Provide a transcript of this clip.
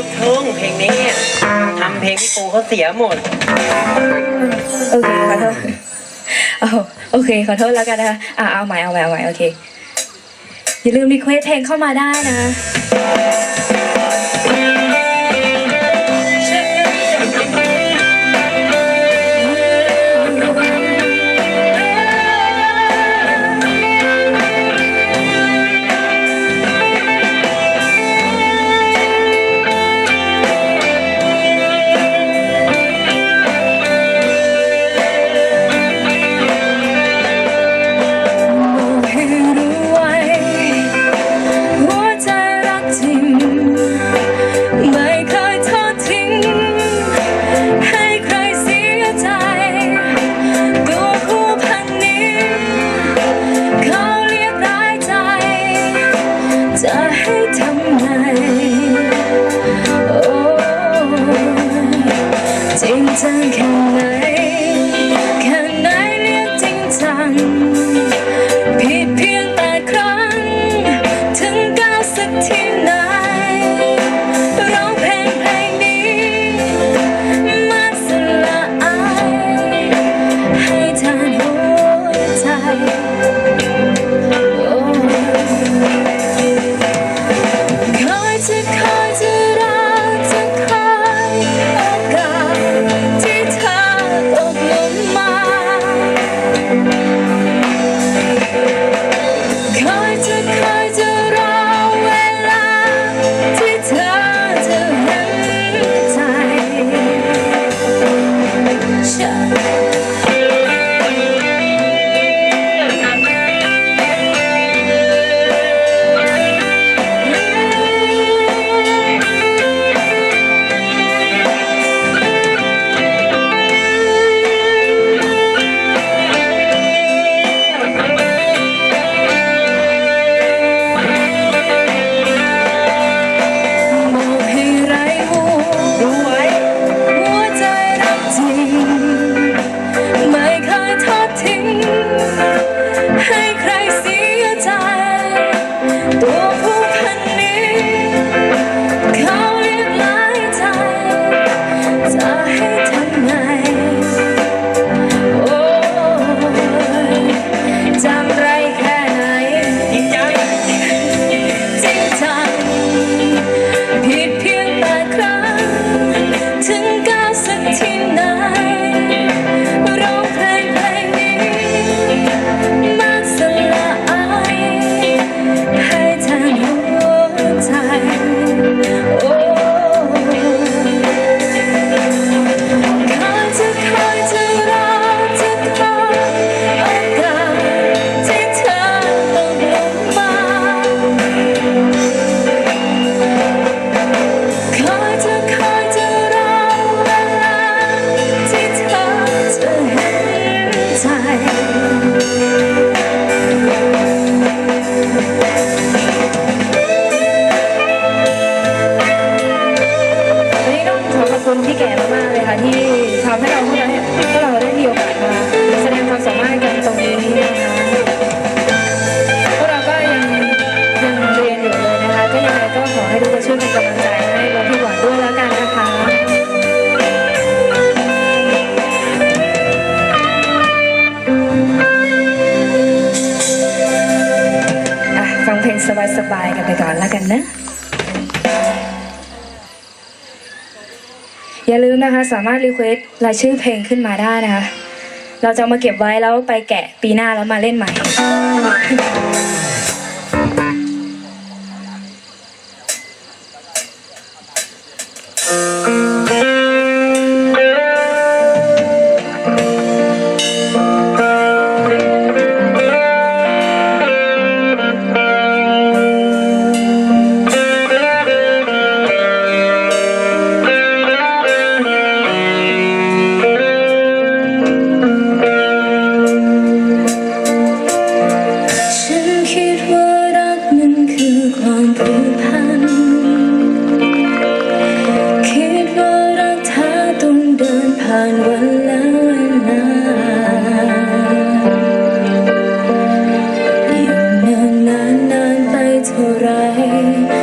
ูกทุ่งเพลงนี้ทำเพลงพี่ปูเขาเสียหมด โอเคขอโทษโอเคขอโทษแล้วกันนะะอะเอาใหม่เอาใหม่เอาใหม่โอเค อย่าลืมรีเควสเพลงเข้ามาได้นะ คะสามารถรีเควสตรายชื่อเพลงขึ้นมาได้นะคะ เราจะมาเก็บไว้แล้วไปแกะปีหน้าแล้วมาเล่นใหม่ day.